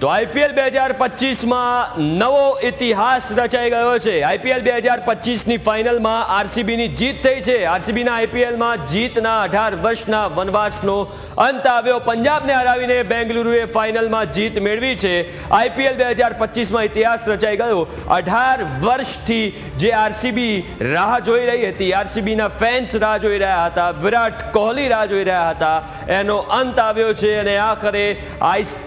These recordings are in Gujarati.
તો આઈપીએલ બે હજાર પચીસમાં નવો ઇતિહાસ રચાઈ ગયો છે. આઈપીએલ બે હજાર પચીસની ફાઇનલમાં આરસીબીની જીત થઈ છે. આરસીબીના આઈપીએલમાં જીતના અઢાર વર્ષના વનવાસનો અંત આવ્યો. પંજાબને હરાવીને બેંગલુરુએ ફાઇનલમાં જીત મેળવી છે. આઈપીએલ બે હજાર પચીસમાં ઇતિહાસ રચાઈ ગયો. અઢાર વર્ષથી જે આરસીબી રાહ જોઈ રહી હતી, આરસીબીના ફેન્સ રાહ જોઈ રહ્યા હતા, વિરાટ કોહલી રાહ જોઈ રહ્યા હતા, એનો અંત આવ્યો છે અને આખરે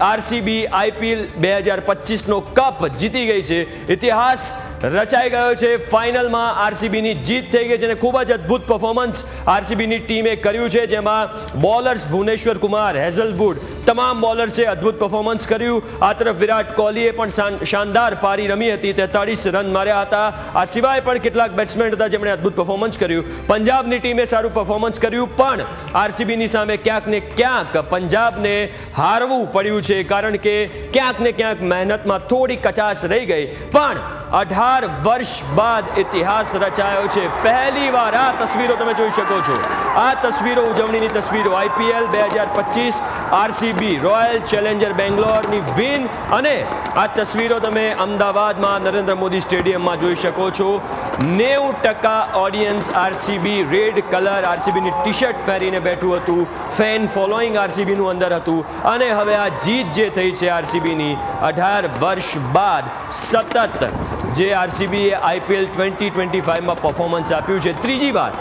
આરસીબી આઈપીએલ બે હજાર પચીસનો કપ જીતી ગઈ છે. ઇતિહાસ રચાઈ ગયો છે. ફાઇનલમાં આરસીબીની જીત થઈ ગઈ છે અને ખૂબ જ અદ્ભુત પરફોર્મન્સ આરસીબીની ટીમે કર્યું છે, જેમાં બોલર્સ ભુવનેશ્વર કુમાર, હેઝલવુડ, તમામ બોલર્સે અદ્ભુત પરફોર્મન્સ કર્યું. આ તરફ વિરાટ કોહલીએ પણ શાનદાર પારી રમી હતી. તેતાળીસ રન માર્યા હતા. આ સિવાય પણ કેટલાક બેટ્સમેન હતા જેમણે અદ્ભુત પરફોર્મન્સ કર્યું. પંજાબની ટીમે સારું પરફોર્મન્સ કર્યું, પણ આરસીબીની સામે ક્યાંક ને ક્યાંક પંજાબને હારવું પડ્યું છે, કારણ કે ક્યાંક ને ક્યાંક મહેનતમાં થોડી કચાશ રહી ગઈ. પણ અઢાર વર્ષ બાદ ઇતિહાસ રચાયો છે. પહેલી વાર આ તસવીરો તમે જોઈ શકો છો. આ તસવીરો ઉજવણીની તસવીરો આઈપીએલ બે હજાર પચીસ, આરસીબી, રોયલ ચેલેન્જર બેંગ્લોરની વિન અને આ તસવીરો તમે અમદાવાદમાં નરેન્દ્ર મોદી સ્ટેડિયમમાં જોઈ શકો છો. નેવું ટકા ઓડિયન્સ આરસીબી રેડ કલર આરસીબીની ટી શર્ટ પહેરીને બેઠું હતું. ફેન ફોલોઈંગ આરસીબીનું અંદર હતું. અને હવે આ જીત જે થઈ છે આરસીબીની, અઢાર વર્ષ બાદ સતત જે આરસીબીએ આઈપીએલ ટ્વેન્ટી ટ્વેન્ટી ફાઇવમાં પરફોર્મન્સ આપ્યું છે. ત્રીજી વાર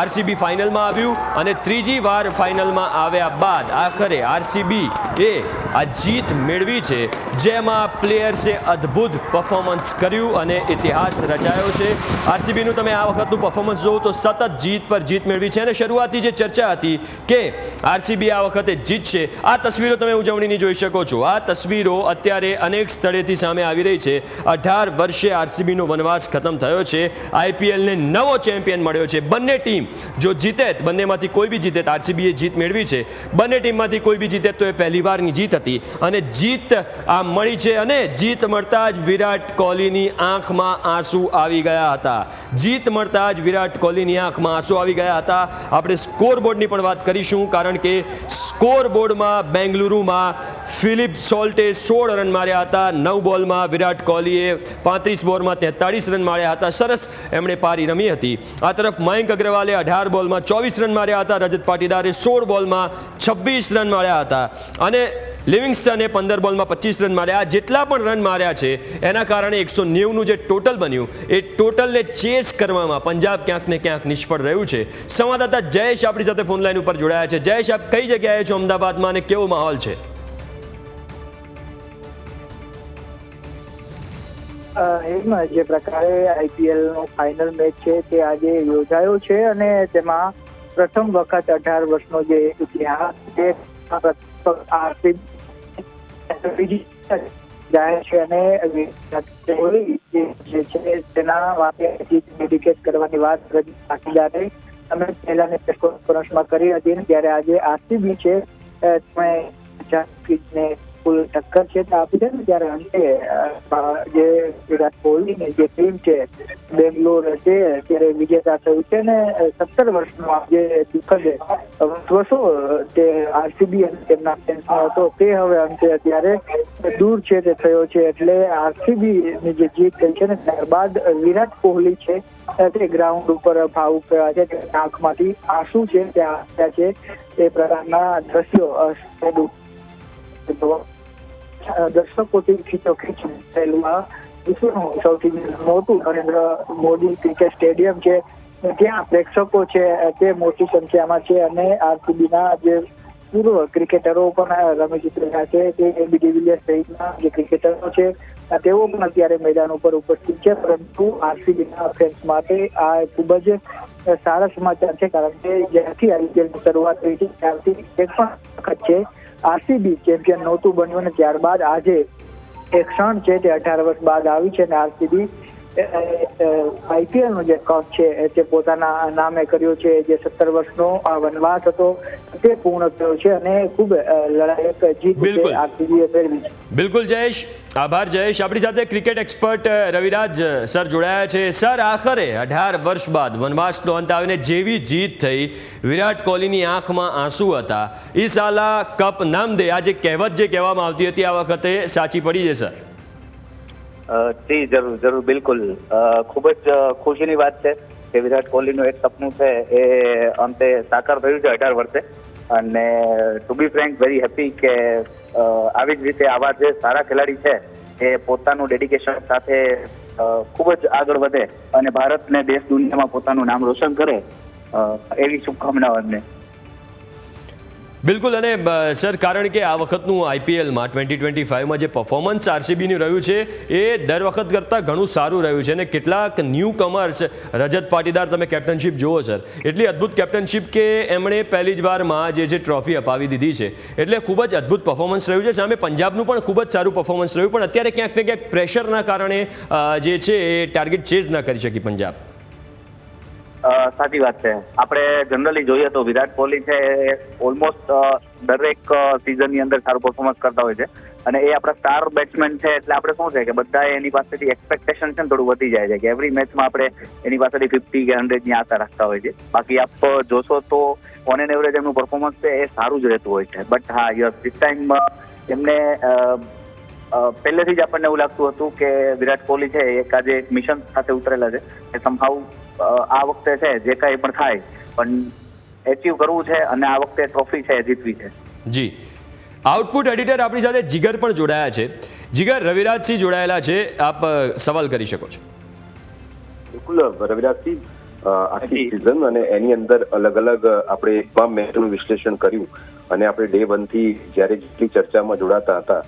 આરસીબી ફાઇનલમાં આવ્યું અને ત્રીજી વાર ફાઇનલમાં આવ્યા બાદ આખરે આરસીબી એ આ જીત મેળવી છે. જેમાં પ્લેયર્સે અદ્ભુત પરફોર્મન્સ કર્યું અને ઇતિહાસ રચાયો છે. આરસીબીનું તમે આ વખતનું પરફોર્મન્સ જોવો તો સતત જીત પર જીત મેળવી છે. અને શરૂઆતથી જે ચર્ચા હતી કે આરસીબી આ વખતે જીતશે, આ તસવીરો તમે ઉજવણીની જોઈ શકો છો. આ તસવીરો અત્યારે અનેક સ્થળેથી સામે આવી રહી છે. અઢાર વર્ષે આરસીબીનો વનવાસ ખતમ થયો છે. આઈપીએલને નવો ચેમ્પિયન મળ્યો છે. બંને ટીમ જો જીતે બંનેમાંથી કોઈ બી જીતે આરસીબીએ જીત મેળવી છે. બંને ટીમમાંથી કોઈ બી જીતે તો એ પહેલી વારની જીત હતી અને જીત આ મળી છે અને જીત મળતા જ વિરાટ કોહલીની આંખમાં આંસુ આવી ગયા હતા. જીત મળતા જ વિરાટ કોહલીની આંખમાં આંસુ આવી ગયા હતા. આપણે સ્કોર બોર્ડની પણ વાત કરીશું, કારણ કે સ્કોર બોર્ડમાં બેંગલુરુમાં ફિલિપ સોલ્ટે સોળ રન માર્યા હતા. નવ બોલમાં વિરાટ કોહલીએ પાંત્રીસ બોલમાં તેતાળીસ રન માર્યા હતા. સરસ એમણે પારી રમી હતી. આ તરફ મયંક અગ્રવાલે અઢાર બોલમાં ચોવીસ રન માર્યા હતા. રજત પાટીદારે સોળ બોલમાં છવ્વીસ રન માર્યા હતા. અને લિવિંગસ્ટને પંદર બોલમાં પચીસ રન માર્યા. જેટલા પણ રન માર્યા છે, એના કારણે એકસો નેવુંનું જે ટોટલ બન્યું, એ ટોટલને ચેસ કરવામાં પંજાબ ક્યાંક ને ક્યાંક નિષ્ફળ રહ્યું છે. સંવાદદાતા જયેશ આપણી સાથે ફોન લાઈન ઉપર જોડાયા છે. જયેશ, આપ કઈ જગ્યાએ છો અમદાવાદમાં અને કેવો માહોલ છે? એમાં જે પ્રકારે આઈપીએલ નો ફાઇનલ મેચ છે, તે આજે યોજાયો છે અને તેમાં પ્રથમ વખત અઢાર વર્ષનો જે ઇતિહાસ છે જાય છે અને જે છે. તેના માટે કરવાની વાત પાટીદારે અમે પહેલાની પ્રેસ કરી હતી ત્યારે આજે આરસીબી છે તમે ફૂલ ટક્કર છે તે આપી છે ને ત્યારે અંતે જે વિરાટ કોહલીની જે ટીમ છે બેંગ્લોર છે ત્યારે વિજેતા થયું છે ને સત્તર વર્ષનો આ જે દુઃખદ વર્ષો તે આરસીબી અને તેમના ફેન્સનો હતો તે હવે અંતે અત્યારે દૂર છે તે થયો છે. એટલે આરસીબી ની જે જીત થઈ છે ને ત્યારબાદ વિરાટ કોહલી છે તે ગ્રાઉન્ડ ઉપર ભાવુક થયા છે આંખમાંથી આંસુ છે ત્યાં છે તે પ્રકારના દ્રશ્યો અ, દર્શકોથી ખીચોખીચ થયેલું વિશ્વનું સૌથી મોટું નરેન્દ્ર મોદી ક્રિકેટ સ્ટેડિયમ છે. ત્યાં પ્રેક્ષકો છે, તે મોટી સંખ્યામાં છે અને આરસીબીના જે પૂર્વ ક્રિકેટરો પણ રમી ચૂક્યા છે. તે એબી ડિવિલિયર્સ સહિતના જે ક્રિકેટરો છે તેઓ પણ અત્યારે મેદાન ઉપર ઉપસ્થિત છે. પરંતુ આરસીબીના ફેન્સ માટે આ ખૂબ જ સારા સમાચાર છે, કારણ કે જ્યારથી આઈપીએલની શરૂઆત થઈ છે ત્યારથી એક પણ વખત છે આરસીબી ચેમ્પિયન નહોતું બન્યું અને ત્યારબાદ આજે એક ક્ષણ છે તે અઢાર વર્ષ બાદ આવી છે અને આરસીબી આઈપીએલ નો જે કપ છે તે પોતાના નામે કર્યો છે જે સત્તર વર્ષનો આ વનવાસ હતો તે પૂર્ણ થયો છે અને ખૂબ લડાયક જીત બિલકુલ. આરસીબીએ મેળવી છે. બિલકુલ જયેશ. આભાર જયેશ. આપણી સાથે ક્રિકેટ એક્સપર્ટ રવિરાજ સર જોડાયા છે. સર આખરે અઢાર વર્ષ બાદ વનવાસનો અંત આવીને જેવી જીત થઈ વિરાટ કોહલીની આંખમાં આંસુ હતા. ઈ સાલા કપ નામ દે. આ જે કહેવત જે કહેવામાં આવતી હતી આ વખતે સાચી પડી છે સર? જી, જરૂર જરૂર, બિલકુલ. ખૂબ જ ખુશીની વાત છે કે વિરાટ કોહલીનું એક સપનું છે એ અંતે સાકાર થયું છે અઢાર વર્ષે. અને to be frank very happy કે આવી જ રીતે આવા જે સારા ખેલાડી છે એ પોતાનું ડેડિકેશન સાથે ખૂબ જ આગળ વધે અને ભારતને દેશ દુનિયામાં પોતાનું નામ રોશન કરે એવી શુભકામનાઓ એમને. બિલકુલ, અને સર, કારણ કે આ વખતનું આઈપીએલમાં ટ્વેન્ટી ટ્વેન્ટી ફાઇવમાં જે પરફોર્મન્સ આરસીબીનું રહ્યું છે, એ દર વખત કરતાં ઘણું સારું રહ્યું છે. અને કેટલાક ન્યૂ કમર્સ રજત પાટીદાર, તમે કેપ્ટનશીપ જુઓ, સર. એટલી અદ્ભુત કેપ્ટનશીપ કે એમણે પહેલી જ વારમાં જે છે ટ્રોફી અપાવી દીધી છે, એટલે ખૂબ જ અદ્ભુત પરફોર્મન્સ રહ્યું છે. સામે પંજાબનું પણ ખૂબ જ સારું પરફોર્મન્સ રહ્યું, પણ અત્યારે ક્યાંક ને ક્યાંક પ્રેશરના કારણે જે છે એ ટાર્ગેટ ચેઝ ન કરી શકી પંજાબ. સાચી વાત છે. આપણે જનરલી જોઈએ તો વિરાટ કોહલી છે એ ઓલમોસ્ટ દરેક સિઝનની અંદર સારું પરફોર્મન્સ કરતા હોય છે. અને એ આપણા સ્ટાર બેટ્સમેન છે એટલે આપણે શું છે કે બધા એની પાસેથી એક્સપેક્ટેશન છે ને થોડું વધી જાય છે કે એવરી મેચમાં આપણે એની પાસેથી ફિફ્ટી કે હંડ્રેડની આશા રાખતા હોય છે. બાકી આપ જોશો તો ઓન એન એવરેજ એમનું પરફોર્મન્સ છે એ સારું જ રહેતું હોય છે. બટ હા, યસ ધીસ ટાઈમ એમને પહેલેથી જ આપણને એવું લાગતું હતું કે વિરાટ કોહલી છે એક આજે એક મિશન સાથે ઉતરેલા છે. કે સમહાઉ આ વખતે છે જે કાંઈ પણ થાય પણ એચીવ કરવું છે અને આ વખતે ટ્રોફી છે જીતવી છે. જી. આઉટપુટ એડિટર આપણી સાથે જીગર પણ જોડાયા છે. જીગર રવિરાજસિંહ જોડાયેલા છે. આપ સવાલ કરી શકો છો. બિલકુલ રવિરાજસિંહ આખી સિઝન અને એની અંદર અલગ અલગ આપણે તમામ મેચનું વિશ્લેષણ કર્યું. અને આપણે ડે વનથી જ્યારે જેટલી ચર્ચામાં જોડાતા હતા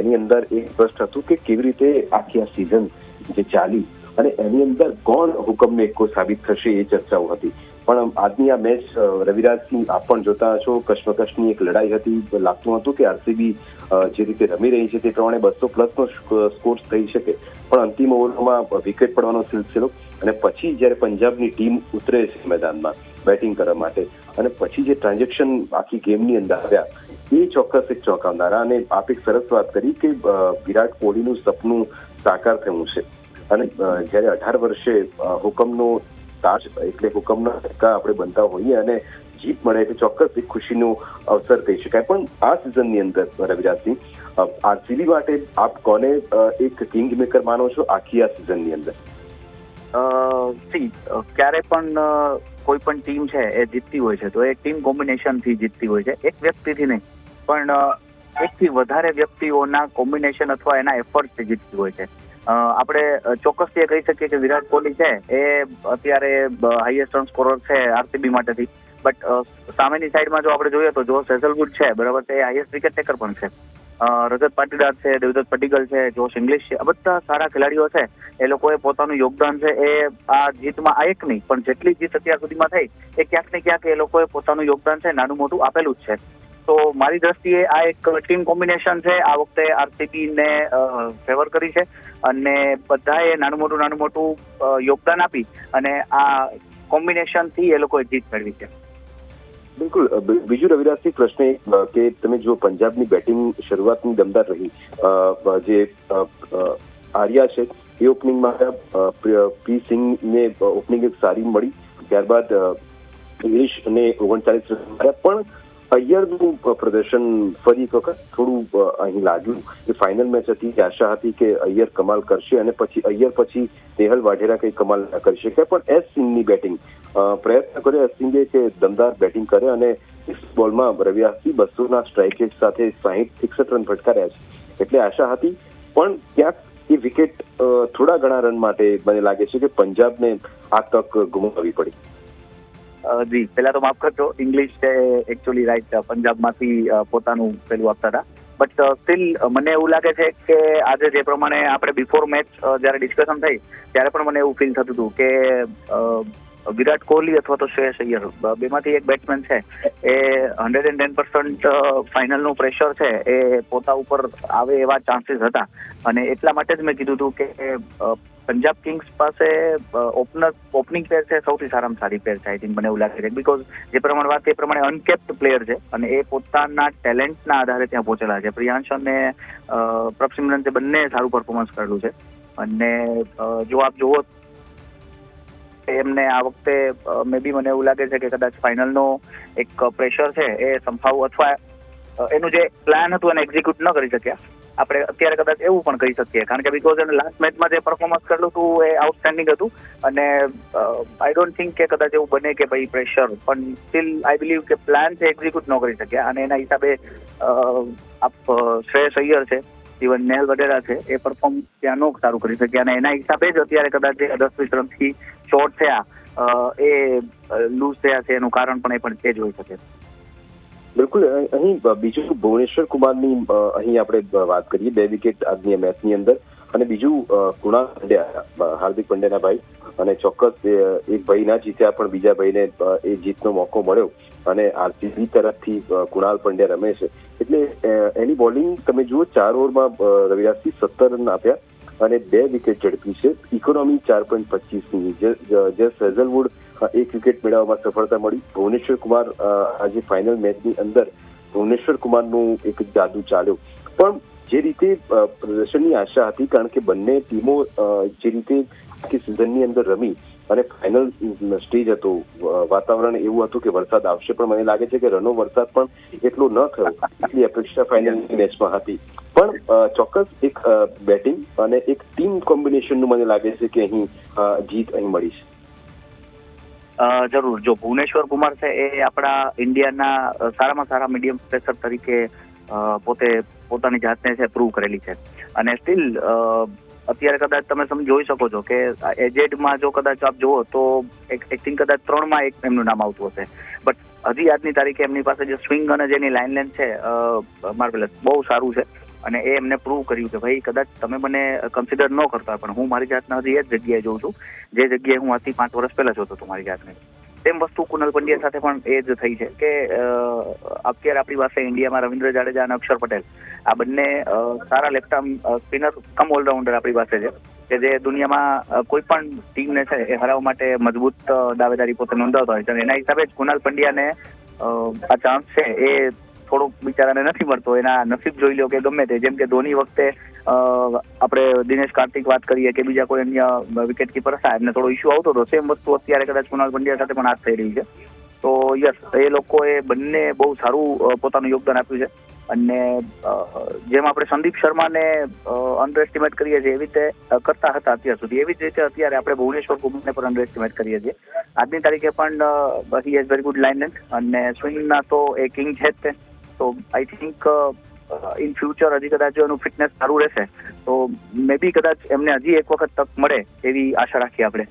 એની અંદર એક પ્રશ્ન હતું કે કેવી રીતે આખી આ સિઝન જે ચાલી અને એની અંદર કોણ હુકમને એકો સાબિત થશે એ ચર્ચાઓ હતી. પણ આજની આ મેચ રવિરાજની આપ પણ જોતા છો, કશ્મકશની એક લડાઈ હતી. લાગતું હતું કે આરસીબી જે રીતે રમી રહી છે તે પ્રમાણે બસો પ્લસનો સ્કોર થઈ શકે. પણ અંતિમ ઓવરમાં વિકેટ પડવાનો સિલસિલો અને પછી જ્યારે પંજાબની ટીમ ઉતરે છે મેદાનમાં બેટિંગ કરવા માટે અને પછી જે ટ્રાન્ઝેક્શન આખી ગેમની અંદર આવ્યા એ ચોક્કસ એક ચોંકાવનારા અને આપ એક સરસ વાત કરી કે વિરાટ કોહલીનું સપનું સાકાર થયું છે અને જ્યારે અઢાર વર્ષે હુકમનો તાજ એટલે હુકમના ધક્કા આપણે બનતા હોઈએ અને જીત મળે એટલે ચોક્કસ એક ખુશીનો અવસર કહી શકાય પણ આ સિઝનની અંદર રવિરાજસિંહ આરસીબી માટે આપ કોને એક કિંગ મેકર માનો છો આખી આ સિઝનની અંદર સી ક્યારે પણ કોઈ પણ ટીમ છે એ જીતતી હોય છે તો એ ટીમ કોમ્બિનેશનથી જીતતી હોય છે એક વ્યક્તિથી નહીં પણ એકથી વધારે વ્યક્તિઓના કોમ્બિનેશન અથવા એના એફર્ટથી જીતતી હોય છે. આપણે ચોક્કસ એ કહી શકીએ કે વિરાટ કોહલી છે, એ અત્યારે હાઈએસ્ટ રન સ્કોરર છે આરસીબી માટેથી. બટ સામેની સાઈડમાં જો આપણે જોઈએ તો જો સેઝલવુડ છે, બરાબર છે, એ હાઈએસ્ટ વિકેટ ટેકર પણ છે. રજત પાટીદાર છે, દેવદત્ત પટીગલ છે, જોશ ઇંગ્લિશ છે, આ બધા સારા ખેલાડીઓ છે. એ લોકોએ પોતાનું યોગદાન છે, એ આ જીતમાં આ એક નહીં, પણ જેટલી જીત અત્યાર સુધીમાં થઈ, એ ક્યાંક ને ક્યાંક એ લોકોએ પોતાનું યોગદાન છે, નાનું મોટું આપેલું જ છે. તો મારી દ્રષ્ટિએ આ એક ટીમ કોમ્બિનેશન છે. આ વખતે આરસીબી ને ફેવર કરી છે અને બધાએ નાનું મોટું નાનું મોટું યોગદાન આપી અને આ કોમ્બિનેશનથી એ લોકોએ જીત મેળવી છે. બિલકુલ. બીજું રવિરાજસિંહ પ્રશ્ન એ કે તમે જો પંજાબની બેટિંગ શરૂઆતની દમદાર રહી જે આર્યા છે, એ ઓપનિંગમાં પી સિંહને ઓપનિંગ એક સારી મળી. ત્યારબાદ ઇંગ્લિશ અને ઓગણચાલીસ રન પણ અય્યરનું પ્રદર્શન ફરી એક વખત થોડું અહીં લાગ્યું કે ફાઇનલ મેચ હતી. કે આશા હતી કે અય્યર કમાલ કરશે અને પછી અય્યર પછી નેહલ વાઢેરા કંઈ કમાલ ના કરી શકે. પણ એસ સિંહની બેટિંગ પ્રયત્ન કર્યો. એસ સિંઘે કે દમદાર બેટિંગ કરે અને બોલમાં રવિયાસી બસોના સ્ટ્રાઇક સાથે સાહીઠ એકસઠ રન ફટકાર્યા છે. એટલે આશા હતી. પણ ક્યાંક એ વિકેટ થોડા ઘણા રન માટે મને લાગે છે કે પંજાબને આ તક ગુમાવવી પડી. જી, પહેલા તો માફ કરજો ઇંગ્લિશ છે એકચ્યુઅલી રાઈટ પંજાબમાંથી પોતાનું પેલું આપતા હતા. બટ સ્ટીલ મને એવું લાગે છે કે આજે જે પ્રમાણે આપણે બિફોર મેચ જ્યારે ડિસ્કશન થઈ, ત્યારે પણ મને એવું ફીલ થતું હતું કે વિરાટ કોહલી અથવા તો શ્રેયસ અય્યર. બેમાંથી એક બેટ્સમેન છે. એ હંડ્રેડ એન્ડ ટેન પર્સન્ટ ફાઇનલનું પ્રેશર છે. એ પોતા ઉપર આવે એવા ચાન્સીસ હતા. અને એટલા માટે જ મેં કીધું હતું કે પંજાબ કિંગ્સ પાસે ઓપનર ઓપનિંગ પ્લેયર છે, સૌથી સારામાં સારી પ્લેયર છે આઈ થિંક મને એવું લાગે છે. બીકોઝ જે પ્રમાણે વાત એ પ્રમાણે અનકેપ્ડ પ્લેયર છે. અને એ પોતાના ટેલેન્ટના આધારે ત્યાં પહોંચેલા છે. પ્રિયાંશ અને પ્રભસિમરન તે બંને સારું પરફોર્મન્સ કરેલું છે. અને જો આપ જુઓ એમને આ વખતે મે બી મને એવું લાગે છે કે કદાચ ફાઇનલનો એક પ્રેશર છે એ સંભાવ અથવા એનું જે પ્લાન હતું એને એક્ઝિક્યુટ ન કરી શક્યા. આપણે અત્યારે કદાચ એવું પણ કહી શકીએ. કારણ કે બીકોઝ એને લાસ્ટ મેચમાં જે પરફોર્મન્સ કરેલું હતું એ આઉટસ્ટેન્ડિંગ હતું. અને આઈ ડોન્ટ થિંક કે કદાચ એવું બને કે ભાઈ પ્રેશર પણ સ્ટીલ આઈ બિલીવ કે પ્લાન છે એક્ઝિક્યુટ ન કરી શક્યા. અને એના હિસાબે આપ શ્રેયસ અય્યર છે. ઇવન નેહલ વડેરા છે, એ પરફોર્મ ત્યાં નો સારું કરી શક્યા અને એના હિસાબે જ અત્યારે કદાચ દસ રનથી શોર્ટ થયા એ લૂઝ થયા છે, એનું કારણ પણ એ પણ તે જ હોઈ શકે. બિલકુલ અહીં બીજું ભુવનેશ્વર કુમારની અહીં આપણે વાત કરીએ, બે વિકેટ આજની મેચની અંદર. અને બીજું કુણાલ પંડ્યા હાર્દિક પંડ્યાના ભાઈ અને ચોક્કસ એક ભાઈ ના જીત્યા પણ બીજા ભાઈને એ જીતનો મોકો મળ્યો અને આરસીબી તરફથી કુણાલ પંડ્યા રમે છે. એટલે એની બોલિંગ તમે જુઓ ચાર ઓવરમાં અ, સત્તર રન આપ્યા અને બે વિકેટ ઝડપી છે. ઇકોનોમી ચાર પોઈન્ટ પચીસની જસ હેઝલવુડ એક વિકેટ મેળવવામાં સફળતા મળી. ભુવનેશ્વર કુમાર આજે ફાઇનલ મેચની અંદર ભુવનેશ્વર કુમારનું એક જાદુ ચાલ્યો. પણ જે રીતે પ્રદર્શનની આશા હતી, કારણ કે બંને ટીમો જે રીતે આખી સિઝનની અંદર રમી અને ફાઇનલ સ્ટેજ હતો. વાતાવરણ એવું હતું કે વરસાદ આવશે, પણ મને લાગે છે કે રનો વરસાદ પણ એટલો ન થયો. એટલી અપેક્ષા ફાઇનલની મેચમાં હતી. પણ ચોક્કસ એક બેટિંગ અને એક ટીમ કોમ્બિનેશનનું મને લાગે છે કે અહીં જીત અહીં મળી છે. જરૂર. જો ભુવનેશ્વર કુમાર છે, એ આપણા ઇન્ડિયાના સારામાં સારા મીડિયમ સ્પેસર તરીકે પોતે પોતાની જાતને છે પ્રૂવ કરેલી છે. અને સ્ટીલ અત્યારે કદાચ તમે સમ, જોઈ શકો છો કે એજેડમાં જો કદાચ આપ જુઓ તો એક થિંક કદાચ ત્રણમાં એક એમનું નામ આવતું હશે. બટ હજી આજની તારીખે એમની પાસે જે સ્વિંગ અને જેની લાઇન લેન્થ છે માર્વેલસ બહુ સારું છે. અને એ એમને પ્રૂવ કર્યું કે ભાઈ કદાચ તમે મને કન્સિડર ન કરતા પણ હું મારી જાતને હજી એ જ જગ્યાએ જોઉં છું. જે જગ્યાએ હું આજથી પાંચ વર્ષ પહેલા જોતો હતો મારી જાતને. તેમ વસ્તુ કુનલ પંડ્યા સાથે પણ એ જ થઈ છે કે અત્યારે આપણી પાસે ઇન્ડિયામાં રવિન્દ્ર જાડેજા અને અક્ષર પટેલ. આ બંને સારા left arm spinner, cum allrounder આપણી પાસે છે કે જે દુનિયામાં કોઈ પણ ટીમને છે એ હરાવવા માટે મજબૂત દાવેદારી પોતે નોંધાવતા હોય છે એના હિસાબે જ કુનાલ પંડ્યાને આ ચાન્સ છે એ થોડોક બિચારાને નથી મળતો, એના નસીબ જોઈ લો કે ગમે તે. જેમ કે ધોની વખતે આપણે દિનેશ કાર્તિક વાત કરીએ કે બીજા કોઈ અન્ય વિકેટ કીપર હતા એમને થોડો ઇસ્યુ આવતો હતો. સેમ વસ્તુ અત્યારે કદાચ કુણાલ પંડ્યા સાથે પણ આ થઈ રહી છે. તો યસ એ લોકોએ બંને બહુ સારું પોતાનું યોગદાન આપ્યું છે. અને જેમ આપણે સંદીપ શર્માને અંડર કરીએ છીએ, એવી રીતે કરતા હતા અત્યાર સુધી. એવી જ રીતે અત્યારે આપણે ભુવનેશ્વર કુમારને પણ અંડર એસ્ટિમેટ કરીએ છીએ. આજની તારીખે પણ he has very good line અને સ્વિંગના તો એ કિંગ છે જ તે. તો આઈ થિંક ઇન ફ્યુચર હજી કદાચ એનું ફિટનેસ સારું રહેશે, તો મે બી કદાચ એમને હજી એક વખત તક મળે એવી આશા રાખીએ આપણે.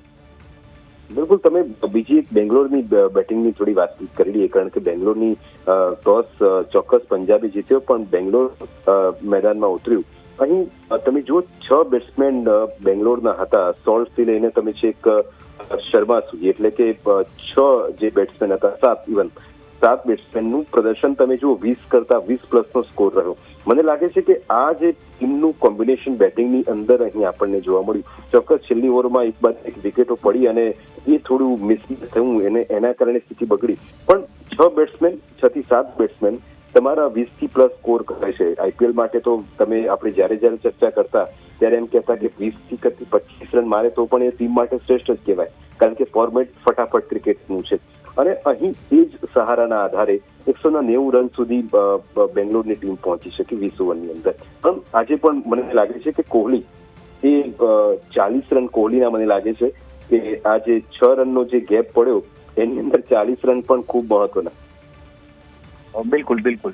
બિલકુલ, તમે બીજી એક બેંગ્લોરની બેટિંગની થોડી વાતચીત કરી લઈએ કારણ કે બેંગ્લોરની ટોસ ચોક્કસ પંજાબે જીત્યો, પણ બેંગ્લોર મેદાનમાં ઉતર્યું. અહીં તમે જુઓ, છ બેટ્સમેન બેંગ્લોરના હતા સોલ્ટથી લઈને તમે છેક શર્મા સુધી. એટલે કે છ જે બેટ્સમેન હતા, સાત, ઇવન સાત બેટ્સમેનનું પ્રદર્શન તમે જુઓ, વીસ કરતા વીસ પ્લસનો સ્કોર રહ્યો. મને લાગે છે કે આ જે ટીમનું કોમ્બિનેશન બેટિંગની અંદર અહીં આપણને જોવા મળ્યું. ચોક્કસ છેલ્લી ઓવરમાં એક બાદ એક વિકેટો પડી અને એ થોડું મિસમેચ થયું, એને, એના કારણે સ્થિતિ બગડી. પણ છ બેટ્સમેન છ થી સાત બેટ્સમેન તમારા વીસથી પ્લસ સ્કોર કરે છે. આઈપીએલ માટે તો તમે આપણે જ્યારે જ્યારે ચર્ચા કરતા, ત્યારે એમ કહેતા કે વીસથી કરતી પચીસ રન મારે તો પણ એ ટીમ માટે શ્રેષ્ઠ જ કહેવાય. કારણ કે ફોર્મેટ ફટાફટ ક્રિકેટનું છે. અને અહીં એ જ સહારાના આધારે એકસો ના નેવું રન સુધી બેંગ્લોરની ટીમ પહોંચી શકી વીસ ઓવરની અંદર. પણ આજે પણ મને લાગે છે કે કોહલી એ ચાલીસ રન કોહલીના મને લાગે છે કે આ જે છ રનનો જે ગેપ પડ્યો, એની અંદર ચાલીસ રન પણ ખૂબ મહત્વના. બિલકુલ બિલકુલ.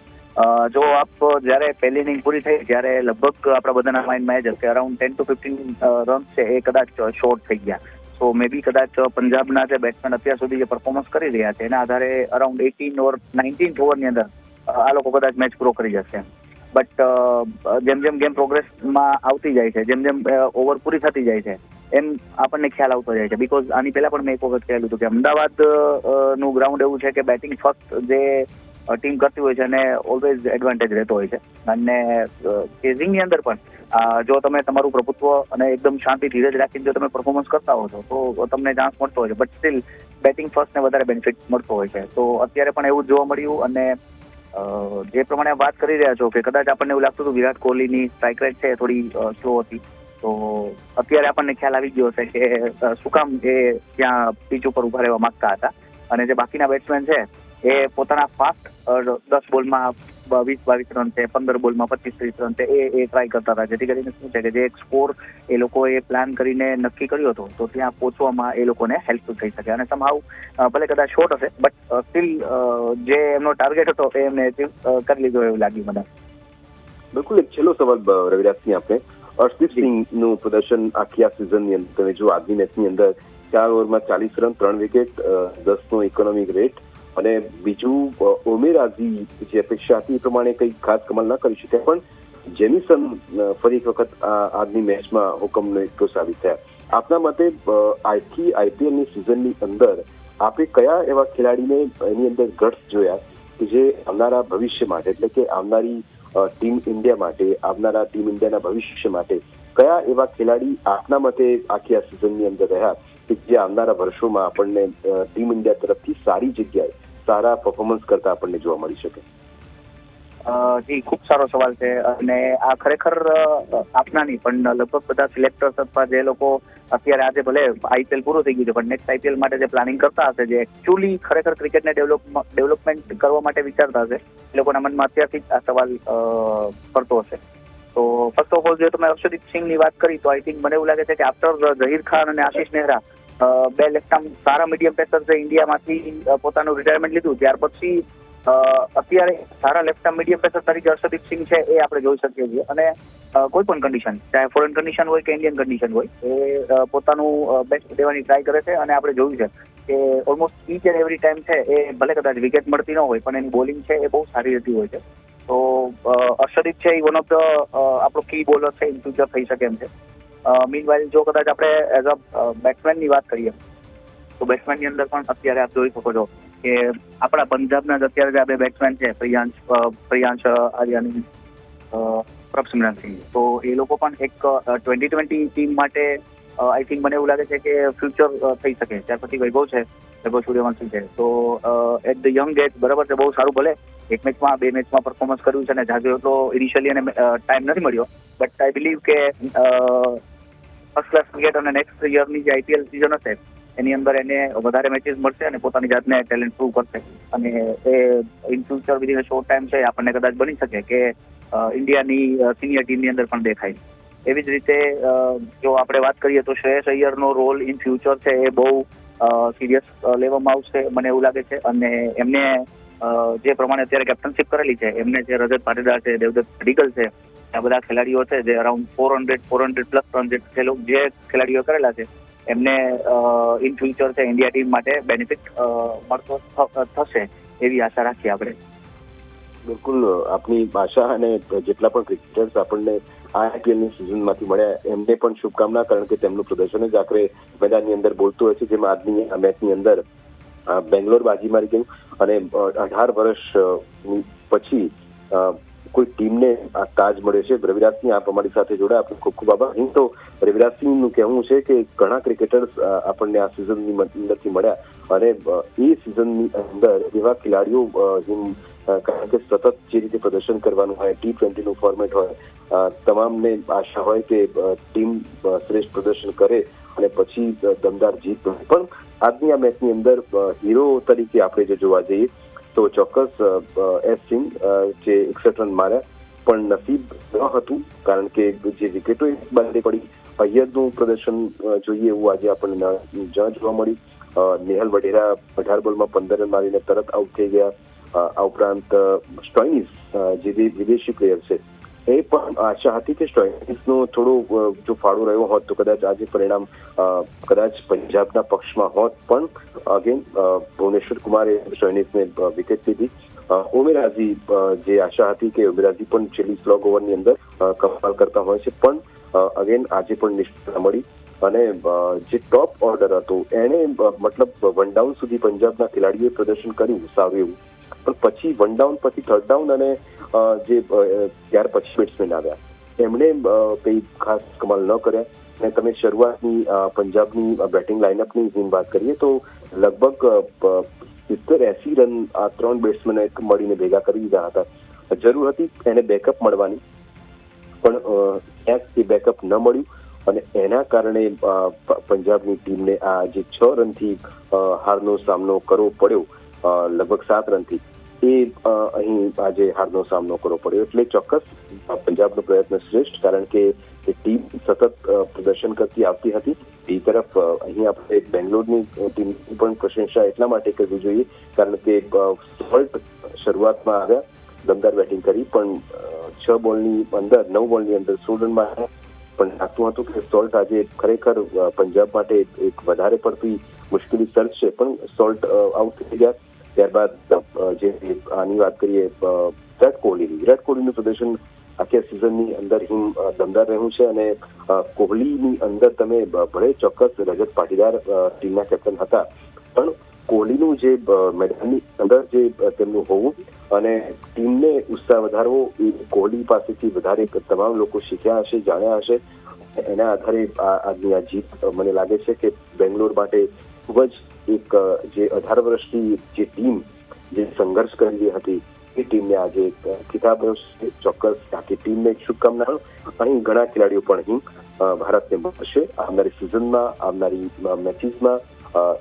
જો આપ જ્યારે પહેલી ઇનિંગ પૂરી થઈ, ત્યારે લગભગ આપણા બધાના માઇન્ડમાં એ જ હશે. Around ten to fifteen run છે એ કદાચ શોર્ટ થઈ ગયા. તો મે બી કદાચ પંજાબના જે બેટ્સમેન અત્યાર સુધી જે પરફોર્મન્સ કરી રહ્યા છે, એના આધારે અરાઉન્ડ એટીન ઓવર નાઇન્ટીન ઓવરની અંદર આ લોકો કદાચ મેચ પૂરો કરી જશે. બટ જેમ જેમ ગેમ પ્રોગ્રેસમાં આવતી જાય છે, જેમ જેમ ઓવર પૂરી થતી જાય છે, એમ આપણને ખ્યાલ આવતો જાય છે. બીકોઝ આની પહેલા પણ મેં એક વખત કહેલું હતું કે અમદાવાદનું ગ્રાઉન્ડ એવું છે કે બેટિંગ ફર્સ્ટ જે ટીમ કરતી હોય છે અને ઓલવેઝ એડવાન્ટેજ રહેતો હોય છે. અને કેઝિંગની અંદર પણ જો તમે તમારું પ્રભુત્વ અને એકદમ શાંતિ, ધીરજ રાખીને જો તમે પરફોર્મન્સ કરતા હો છો, તો તમને ચાન્સ મળતો હોય છે. બટ સ્ટીલ બેટિંગ ફર્સ્ટને વધારે બેનિફિટ મળતો હોય છે. તો અત્યારે પણ એવું જોવા મળ્યું અને જે પ્રમાણે વાત કરી રહ્યા છો કે કદાચ આપણને એવું લાગતું હતું વિરાટ કોહલીની સ્ટ્રાઇક રેટ છે થોડી સ્લો હતી, તો અત્યારે આપણને ખ્યાલ આવી ગયો છે કે શું કામ એ ત્યાં પીચ ઉપર ઊભા રહેવા માંગતા હતા. અને જે બાકીના બેટ્સમેન છે એ પોતાના ફાસ્ટ દસ બોલમાં વીસ બાવીસ રન છે પંદર બોલમાં પચીસ ત્રીસ રન છે એ એ ટ્રાય કરતા હતા. જેથી કરીને શું છે કે જે એક સ્કોર એ લોકોએ પ્લાન કરીને નક્કી કર્યો હતો તો ત્યાં પહોંચવામાં એ લોકોને હેલ્પફુલ થઈ શકે. અને સમહાવ ભલે કદાચ શોર્ટ હશે બટ સ્ટીલ જે એમનો ટાર્ગેટ હતો એ એમને અચીવ કરી લીધો એવું લાગ્યું મને. બિલકુલ એક છેલ્લો સવાલ રવિરાજસિંહ આપણે. અર્શદીપ સિંહનું પ્રદર્શન આખી આ સિઝનની અંદર તમે જો આજની મેચની અંદર ચાર ઓવરમાં ચાલીસ રન ત્રણ વિકેટ દસનો ઇકોનોમિક રેટ અને બીજું અ, જે અપેક્ષા હતી એ પ્રમાણે કંઈ ખાસ કમાલ ના કરી શક્યા પણ જેમિસન ફરી એક વખત આજની મેચમાં હુકમનો એકઠો સાબિત થયા. આપના મતે આજથી આઈપીએલની સિઝનની અંદર આપણે કયા એવા ખેલાડીને એની અંદર ગટ્સ જોયા કે જે આવનારા ભવિષ્ય માટે એટલે કે આવનારી ટીમ ઇન્ડિયા માટે આવનારા ટીમ ઇન્ડિયાના ભવિષ્ય માટે કયા એવા ખેલાડી આપના મતે આખી આ સિઝનની અંદર રહ્યા? કે જે આવનારા વર્ષોમાં આપણને ટીમ ઇન્ડિયા તરફથી સારી જગ્યાએ સારા પરફોર્મન્સ કરતા આપણને જોવા મળી શકે. જી, ખૂબ સારો સવાલ છે અને આ ખરેખર આપના નહીં પણ લગભગ બધા સિલેક્ટર્સ અથવા જે લોકો અત્યારે આજે ભલે આઈપીએલ પૂરું થઈ ગયું છે, પણ નેક્સ્ટ આઈપીએલ માટે જે પ્લાનિંગ કરતા હશે, જે એકચ્યુઅલી ખરેખર ક્રિકેટને ડેવલપ ડેવલપમેન્ટ કરવા માટે વિચારતા હશે, એ લોકોના મનમાં અત્યારથી જ આ સવાલ પડતો હશે. તો ફર્સ્ટ ઓફ ઓલ જો તમે અક્ષદીપ સિંહની વાત કરી, તો આઈ થિંક મને એવું લાગે છે કે આફ્ટર ઝહીર ખાન અને આશીષ નેહરા બે લેફ્ટ સારા મીડિયમ પેસર્સે ઇન્ડિયામાંથી પોતાનું રિટાયરમેન્ટ લીધું. ત્યાર પછી અત્યારે સારા લેફ્ટ મીડિયમ પેસર તરીકે હર્ષદીપ સિંહ છે, એ આપણે જોઈ શકીએ છીએ. અને કોઈ પણ કન્ડિશન ચાહે ફોરેન કન્ડિશન હોય કે ઇન્ડિયન કન્ડિશન હોય, એ પોતાનું બેસ્ટ દેવાની ટ્રાય કરે છે. અને આપણે જોયું છે કે almost each and every time છે, એ ભલે કદાચ વિકેટ મળતી ન હોય, પણ એની બોલિંગ છે એ બહુ સારી રહેતી હોય છે. તો અર્ષદીપ છે એ વન ઓફ ધ આપણો કી બોલર છે ઇન ફ્યુચર થઈ શકે એમ છે. મીન વાઇલ જો કદાચ આપણે એઝ અ બેટ્સમેનની વાત કરીએ, તો બેટ્સમેનની અંદર પણ અત્યારે આપ જોઈ શકો છો કે આપણા પંજાબના જ અત્યારે આ બે બેટ્સમેન છે, પ્રિયાંશ પ્રિયાંશ આર્યાની પ્રભસિમરન સિંહ. તો એ લોકો પણ એક ટ્વેન્ટી ટ્વેન્ટી ટીમ માટે આઈ થિંક મને એવું લાગે છે કે ફ્યુચર થઈ શકે. ત્યાર પછી વૈભવ છે, વૈભવ સૂર્યવંશી છે. તો એટ ધ યંગ એજ બરાબર છે, બહુ સારું ભલે. એક મેચમાં બે મેચમાં પરફોર્મન્સ કર્યું છે અને જાજો એટલો ઇનિશિયલી એને ટાઈમ નથી મળ્યો. બટ આઈ બિલીવ કે ફર્સ્ટ ક્લાસ ક્રિકેટ અને નેક્સ્ટ યરની જે આઈપીએલ સિઝન હશે, એની અંદર એને વધારે મેચીસ મળશે અને પોતાની જાતને ટેલેન્ટ પ્રૂવ કરશે. અને એ in future within short time છે, આપણને કદાચ બની શકે કે ઇન્ડિયાની સિનિયર ટીમની અંદર પણ દેખાય. એવી જ રીતે જો આપણે વાત કરીએ તો શ્રેયસ અય્યરનો રોલ ઇન ફ્યુચર છે, એ બહુ સિરિયસ લેવામાં આવશે મને એવું લાગે છે. અને એમને જે પ્રમાણે અત્યારે કેપ્ટનશીપ કરેલી છે, એમને જે રજત પાટીદાર છે, દેવદત્ત પડીકલ છે આ બધા ખેલાડીઓ છે, જે around four hundred four hundred plus four hundred જે ખેલાડીઓ કરેલા છે, એમને ઇન ફ્યુચર છે ઇન્ડિયા ટીમ માટે બેનિફિટ મળતો થશે એવી આશા રાખીએ આપણે. બિલકુલ, આપની આશા અને જેટલા પણ ક્રિકેટર્સ આપણને આ આઈપીએલની સિઝનમાંથી મળ્યા, એમને પણ શુભકામના, કારણ કે તેમનું પ્રદર્શન જ આખરે મેદાનની અંદર બોલતું હોય છે, જેમાં આજની, આ મેચની અંદર બેંગ્લોર બાજી મારી ગયું અને અઢાર વર્ષ પછી કોઈ ટીમને આ તાજ મળ્યો છે. રવિરાજસિંહ આપ અમારી સાથે જોડાયા. આપણે ખૂબ ખૂબ આભાર. અહીં તો રવિરાજસિંહનું કહેવું છે કે ઘણા ક્રિકેટર્સ આપણને આ સિઝનની અંદરથી મળ્યા અને એ સિઝનની અંદર એવા ખેલાડીઓ કારણ કે સતત જે રીતે પ્રદર્શન કરવાનું હોય, ટી ટ્વેન્ટીનું ફોર્મેટ હોય તમામને આશા હોય કે ટીમ શ્રેષ્ઠ પ્રદર્શન કરે અને પછી દમદાર જીત. પણ આજની આ મેચની અંદર હીરો તરીકે આપણે જો જોવા જઈએ તો ચોક્કસ એસ સિંગ જે એકસઠ રન માર્યા, પણ નસીબ ન હતું, કારણ કે જે વિકેટો બાજુ પડી અય્યરનું પ્રદર્શન જોઈએ એવું આજે આપણને ન જોવા મળ્યું નેહલ વઢેરા અઢાર બોલમાં પંદર રન મારીને તરત આઉટ થઈ ગયા. આ ઉપરાંત સ્ટોઇનિસ જે વિદેશી પ્લેયર છે એ પણ આશા હતી કે સ્ટોઇનિસનો થોડો જો ફાળો રહ્યો હોત તો કદાચ આજે પરિણામ કદાચ પંજાબના પક્ષમાં હોત. પણ અગેન ભુવનેશ્વર કુમારે સ્ટોઇનિસને વિકેટ લીધી. ઉમેરાજી જે આશા હતી કે ઉમેરાજી પણ છેલ્લી સ્લોગ ઓવરની અંદર કમાલ કરતા હોય છે. પણ અગેન આજે પણ નિષ્ફળતા મળી. અને જે ટોપ ઓર્ડર હતો, એણે મતલબ વન ડાઉન સુધી પંજાબના ખેલાડીઓએ પ્રદર્શન કર્યું સારું એવું. પણ પછી વન ડાઉન પછી થર્ડ ડાઉન અને જે ત્યાર પછી બેટ્સમેન આવ્યા. એમણે કંઈ ખાસ કમાલ ન કર્યા. અને તમે શરૂઆતની પંજાબની બેટિંગ લાઇનઅપની વાત કરીએ તો લગભગ સિત્તેર એસી રન આ ત્રણ બેટ્સમેને મળીને ભેગા કરી દીધા હતા. જરૂર હતી એને બેકઅપ મળવાની. પણ ક્યાંક એ બેકઅપ ન મળ્યું. અને એના કારણે પંજાબની ટીમને આ જે છ રનથી હારનો સામનો કરવો પડ્યો લગભગ સાત રનથી. એ અહીં આજે હારનો સામનો કરવો પડ્યો. એટલે ચોક્કસ પંજાબનો પ્રયત્ન શ્રેષ્ઠ, કારણ કે ટીમ સતત પ્રદર્શન કરતી આવતી હતી. એ તરફ અહીં આપણે બેંગ્લોરની ટીમની પણ પ્રશંસા એટલા માટે કરવી જોઈએ, કારણ કે સોલ્ટ શરૂઆતમાં આવ્યા, દમદાર બેટિંગ કરી, પણ છ બોલની અંદર, નવ બોલની અંદર સોળ રન આવ્યા. પણ લાગતું હતું કે સોલ્ટ આજે ખરેખર પંજાબ માટે એક વધારે પડતી મુશ્કેલી સર્જશે, પણ સોલ્ટ આઉટ થઈ ગયા. ત્યારબાદ જે આની વાત કરીએ વિરાટ કોહલીની વિરાટ કોહલીનું પ્રદર્શન આખી સિઝનની અંદર હિમ દમદાર રહ્યું છે અને કોહલીની અંદર તમે ભલે ચોક્કસ રજત પાટીદાર ટીમના કેપ્ટન હતા, પણ કોહલીનું જે મેદાનની અંદર જે તેમનું હોવું અને ટીમને ઉત્સાહ વધારવો એ કોહલી પાસેથી વધારે તમામ લોકો શીખ્યા હશે, જાણ્યા હશે. એના આધારે આજની આ જીત મને લાગે છે કે બેંગ્લોર માટે ખૂબ જ એક, જે અઢાર વર્ષની જે ટીમ જે સંઘર્ષ કરેલી હતી, એ ટીમને આજે ખિતાબ ચોક્કસ આખી ટીમને શુભકામનાઓ. અહીં ઘણા ખેલાડીઓ પણ અહીં ભારતને મળશે. આવનારી સિઝનમાં, આવનારી મેચિસમાં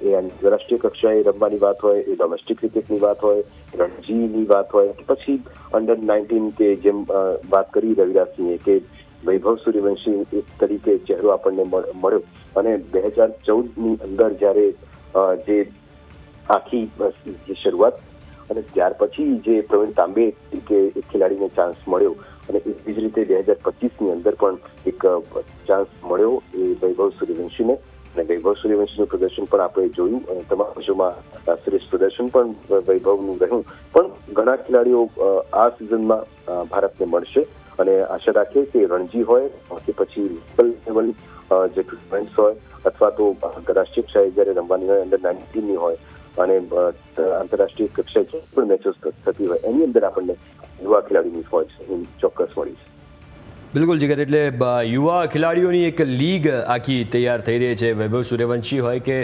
એ આંતરરાષ્ટ્રીય કક્ષાએ રમવાની વાત હોય, એ ડોમેસ્ટિક ક્રિકેટની વાત હોય, રણજીની વાત હોય પછી અંડર નાઇન્ટીન કે જેમ વાત કરી રવિરાજસિંહે કે વૈભવ સૂર્યવંશી તરીકે ચહેરો આપણને મળ- મળ્યો. અને બે હજાર ચૌદની અંદર જ્યારે જે આખી શરૂઆત અને ત્યાર પછી જે પ્રવીણ તાંબે કે એક ખેલાડીને ચાન્સ મળ્યો અને એવી જ રીતે બે હજાર પચીસની અંદર પણ એક ચાન્સ મળ્યો એ વૈભવ સૂર્યવંશીને અને વૈભવ સૂર્યવંશીનું પ્રદર્શન પણ આપણે જોયું અને તમામ વર્ષોમાં શ્રેષ્ઠ પ્રદર્શન પણ વૈભવનું રહ્યું. પણ ઘણા ખેલાડીઓ આ સિઝનમાં ભારતને મળશે અને આશા રાખીએ કે રણજી હોય કે પછી લોકલ લેવલ જે ટુર્નામેન્ટ્સ હોય અથવા તો આંતરરાષ્ટ્રીય કક્ષાએ જ્યારે રમવાની હોય અંડર નાઇન્ટીનની હોય, અને આંતરરાષ્ટ્રીય કક્ષાએ જે પણ મેચો થતી હોય, એની અંદર આપણને યુવા ખેલાડીની ફોજ ચોક્કસ મળી છે. બિલકુલ જીગર, એટલે યુવા ખેલાડીઓની એક લીગ આખી તૈયાર થઈ રહી છે. વૈભવ સૂર્યવંશી હોય કે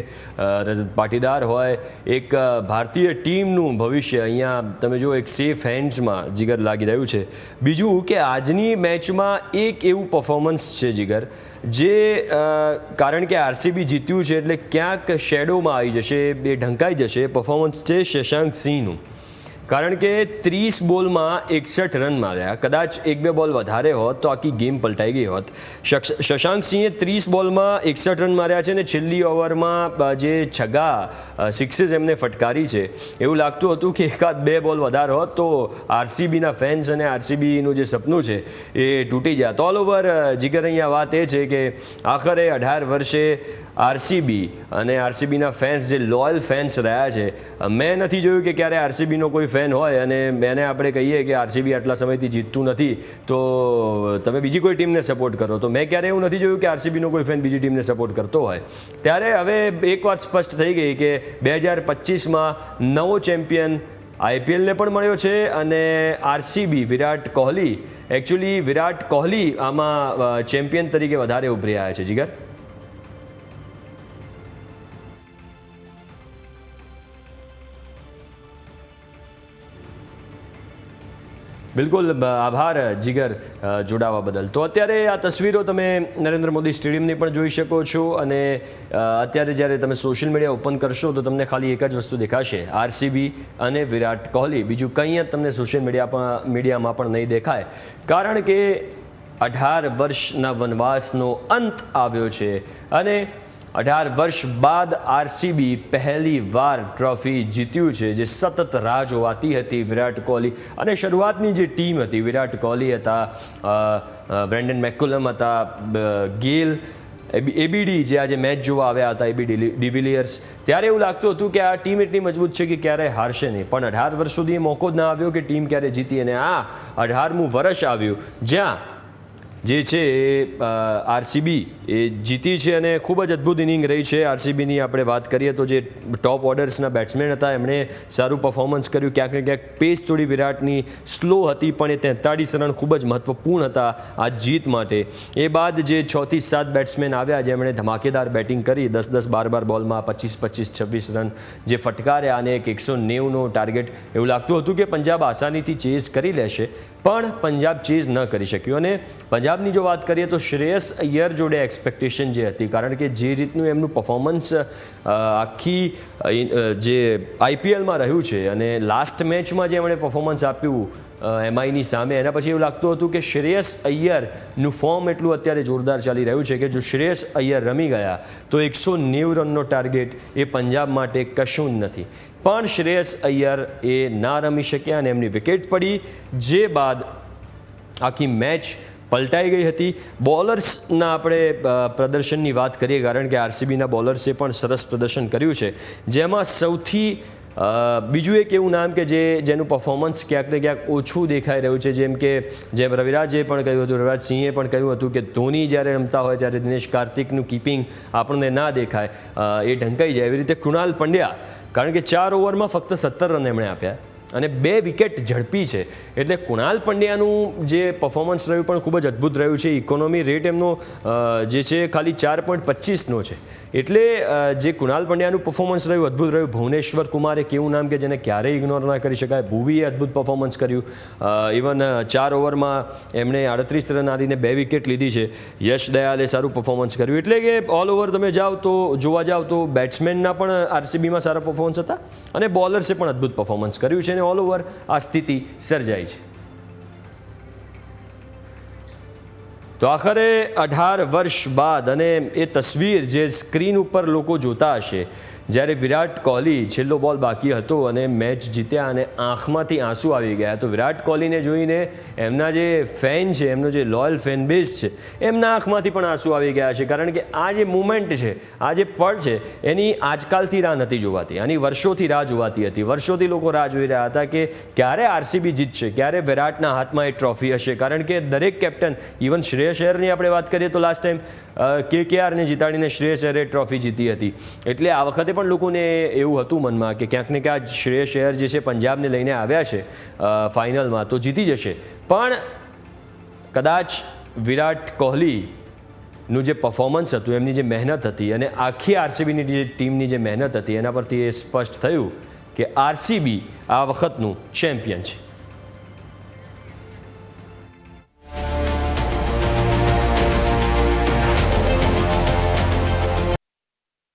રજત પાટીદાર હોય, એક ભારતીય ટીમનું ભવિષ્ય અહીંયા તમે જો એક સેફ હેન્ડ્સમાં જીગર લાગી રહ્યું છે. બીજું કે આજની મેચમાં એક એવું પરફોર્મન્સ છે જીગર, જે કારણ કે આરસીબી જીત્યું છે, એટલે ક્યાંક શેડોમાં આવી જશે એ ઢંકાઈ જશે પરફોર્મન્સ છે શશાંક સિંહનું. કારણ કે ત્રીસ બોલમાં એકસઠ રન માર્યા. કદાચ એક બે બોલ વધારે હોત તો આખી ગેમ પલટાઈ ગઈ હોત. શશાંક સિંહે ત્રીસ બોલમાં એકસઠ રન માર્યા છે ને છેલ્લી ઓવરમાં જે છગા સિક્સીસ એમને ફટકારી છે. એવું લાગતું હતું કે એકાદ બે બોલ વધારે હોત તો આરસીબીના ફેન્સ અને આરસીબીનું જે સપનું છે એ તૂટી જાત ઓલ ઓવર જીગર અહીંયા વાત એ છે કે આખરે અઢાર વર્ષે આરસીબી અને આરસીબીના ફેન્સ જે લોયલ ફેન્સ રહ્યા છે મેં નથી જોયું કે ક્યારે આરસીબીનો કોઈ ફેન હોય અને મેને આપણે કહીએ કે આરસીબી આટલા સમયથી જીતતું નથી, તો તમે બીજી કોઈ ટીમને સપોર્ટ કરો. તો મેં ક્યારે એવું નથી જોયું કે આરસીબીનો કોઈ ફેન બીજી ટીમને સપોર્ટ કરતો હોય. ત્યારે હવે એક વાત સ્પષ્ટ થઈ ગઈ કે બે હજાર પચીસમાં નવો ચેમ્પિયન આઈપીએલને પણ મળ્યો છે અને આરસીબી વિરાટ કોહલી એકચ્યુઅલી વિરાટ કોહલી આમાં ચેમ્પિયન તરીકે વધારે ઉભરી આવ્યા છે. જીગર? બિલકુલ આભાર, જીગર જોડાવા બદલ. તો અત્યારે આ તસવીરો તમે નરેન્દ્ર મોદી સ્ટેડિયમની પણ જોઈ શકો છો અને અત્યારે જ્યારે તમે સોશિયલ મીડિયા ઓપન કરશો તો તમને ખાલી એક જ વસ્તુ દેખાશે. આરસીબી અને વિરાટ કોહલી. બીજું કંઈ જ તમને સોશિયલ મીડિયા પણ મીડિયામાં પણ નહીં દેખાય. કારણ કે અઢાર વર્ષના વનવાસનો અંત આવ્યો છે અને અઢાર વર્ષ બાદ આરસીબી પહેલી વાર ટ્રોફી જીત્યું છે, જે સતત રાહ જોવાતી હતી વિરાટ કોહલી. અને શરૂઆતની જે ટીમ હતી, વિરાટ કોહલી હતા બ્રેન્ડન મેકુલમ હતા ગેલ એબીડી જે આજે મેચ જોવા આવ્યા હતા એબીડી ડિવિલિયર્સ. ત્યારે એવું લાગતું હતું કે આ ટીમ એટલી મજબૂત છે કે ક્યારેય હારશે નહીં. પણ અઢાર વર્ષ સુધી મોકો જ ના આવ્યો કે ટીમ ક્યારે જીતી અને આ અઢારમું વર્ષ આવ્યું. જ્યાં જે છે એ આરસીબી, એ જીતી છે અને ખૂબ જ અદ્ભુત ઇનિંગ રહી છે. આરસીબીની આપણે વાત કરીએ તો જે ટોપ ઓર્ડર્સના બેટ્સમેન હતા, એમણે સારું પરફોર્મન્સ કર્યું. ક્યાંક ને ક્યાંક પેસ થોડી વિરાટની સ્લો હતી, પણ એ તેતાળીસ રન ખૂબ જ મહત્વપૂર્ણ હતા આ જીત માટે. એ બાદ જે છથી સાત બેટ્સમેન આવ્યા જેમણે ધમાકેદાર બેટિંગ કરી, દસ દસ બાર બાર બોલમાં પચીસ પચીસ છવ્વીસ રન જે ફટકાર્યા અને એક એકસો નેવુંનો ટાર્ગેટ એવું લાગતું હતું કે પંજાબ આસાનીથી ચેઝ કરી લેશે. પણ પંજાબ ચીઝ ન કરી શક્યું. અને પંજાબની જો વાત કરીએ તો શ્રેયસ અય્યર જોડે એક્સપેક્ટેશન જે હતી, કારણ કે જે રીતનું એમનું પરફોર્મન્સ આખી જે આઈપીએલમાં રહ્યું છે અને લાસ્ટ મેચમાં જે એમણે પરફોર્મન્સ આપ્યું એમઆઈની સામે. એના પછી એવું લાગતું હતું કે શ્રેયસ અય્યરનું ફોર્મ એટલું અત્યારે જોરદાર ચાલી રહ્યું છે કે જો શ્રેયસ અય્યર રમી ગયા, તો એકસો નેવું રનનો ટાર્ગેટ એ પંજાબ માટે કશું જ નથી. પણ શ્રેયસ અય્યર એ ના રમી શક્યા અને એમની વિકેટ પડી, જે બાદ આખી મેચ પલટાઈ ગઈ હતી. બોલર્સના આપણે પ્રદર્શનની વાત કરીએ, કારણ કે આરસીબીના બોલર્સે પણ સરસ પ્રદર્શન કર્યું છે. જેમાં સૌથી બીજું એક એવું નામ કે જે, જેનું પરફોર્મન્સ ક્યાંક ને ક્યાંક ઓછું દેખાઈ રહ્યું છે, જેમ કે, જેમ રવિરાજે પણ કહ્યું હતું રવિરાજ સિંહે પણ કહ્યું હતું કે ધોની જ્યારે રમતા હોય ત્યારે દિનેશ કાર્તિકનું કીપિંગ આપણને ના દેખાય. એ ઢંકાઈ જાય. એવી રીતે કૃણાલ પંડ્યા, કારણ કે ચાર ઓવરમાં ફક્ત સત્તર રન એમણે આપ્યા. અને બે વિકેટ ઝડપી છે. એટલે કુણાલ પંડ્યાનું જે પરફોર્મન્સ રહ્યું પણ ખૂબ જ અદ્ભુત રહ્યું છે. ઇકોનોમી રેટ એમનો જે છે ખાલી ચાર પોઈન્ટ પચીસનો છે. એટલે જે કુણાલ પંડ્યાનું પરફોર્મન્સ રહ્યું, અદ્ભુત રહ્યું. ભુવનેશ્વર કુમારે કેવું નામ કે જેને ક્યારેય ઇગ્નોર ના કરી શકાય. ભુવીએ અદ્ભુત પરફોર્મન્સ કર્યું. ઇવન ચાર ઓવરમાં એમણે આડત્રીસ રન આદીને બે વિકેટ લીધી છે. યશ દયાલે સારું પરફોર્મન્સ કર્યું. એટલે કે ઓલ ઓવર તમે જાઓ તો, જોવા જાઓ તો બેટ્સમેનના પણ આરસીબીમાં સારા પરફોર્મન્સ હતા અને બોલર્સે પણ અદ્ભુત પરફોર્મન્સ કર્યું છે અને ઓલ ઓવર આ સ્થિતિ સર્જાઈ છે. તો આખરે અઢાર વર્ષ બાદ અને એ તસવીર જે સ્ક્રીન ઉપર લોકો જોતા હશે જ્યારે વિરાટ કોહલી છેલ્લો બોલ બાકી હતો અને મેચ જીત્યા અને આંખમાંથી આંસુ આવી ગયા, તો વિરાટ કોહલીને જોઈને એમના જે ફેન છે, એમનો જે લોયલ ફેન બેઝ છે, એમના આંખમાંથી પણ આંસુ આવી ગયા છે. કારણ કે આ જે મુમેન્ટ છે, આ જે પળ છે, એની આજકાલથી રાહ નથી જોવાતી. આની વર્ષોથી રાહ જોવાતી હતી. વર્ષોથી લોકો રાહ જોઈ રહ્યા હતા કે ક્યારે આરસીબી જીતશે, ક્યારે વિરાટના હાથમાં એ ટ્રોફી હશે. કારણ કે દરેક કેપ્ટન, ઇવન શ્રેયસ અય્યરની આપણે વાત કરીએ તો લાસ્ટ ટાઈમ કે કેઆરને જીતાડીને શ્રેયસ અય્યરે ટ્રોફી જીતી હતી. એટલે આ વખતે પણ લોકોને એવું હતું મનમાં કે ક્યાંક ને ક્યાંક શ્રેયસ શહેર જે છે પંજાબને લઈને આવ્યા છે ફાઇનલમાં તો જીતી જશે. પણ કદાચ વિરાટ કોહલી નું જે પરફોર્મન્સ હતું, એમની જે મહેનત હતી અને આખી આરસીબીની જે ટીમની જે મહેનત હતી, એના પરથી એ સ્પષ્ટ થયું કે આરસીબી આ વખતનું ચેમ્પિયન છે.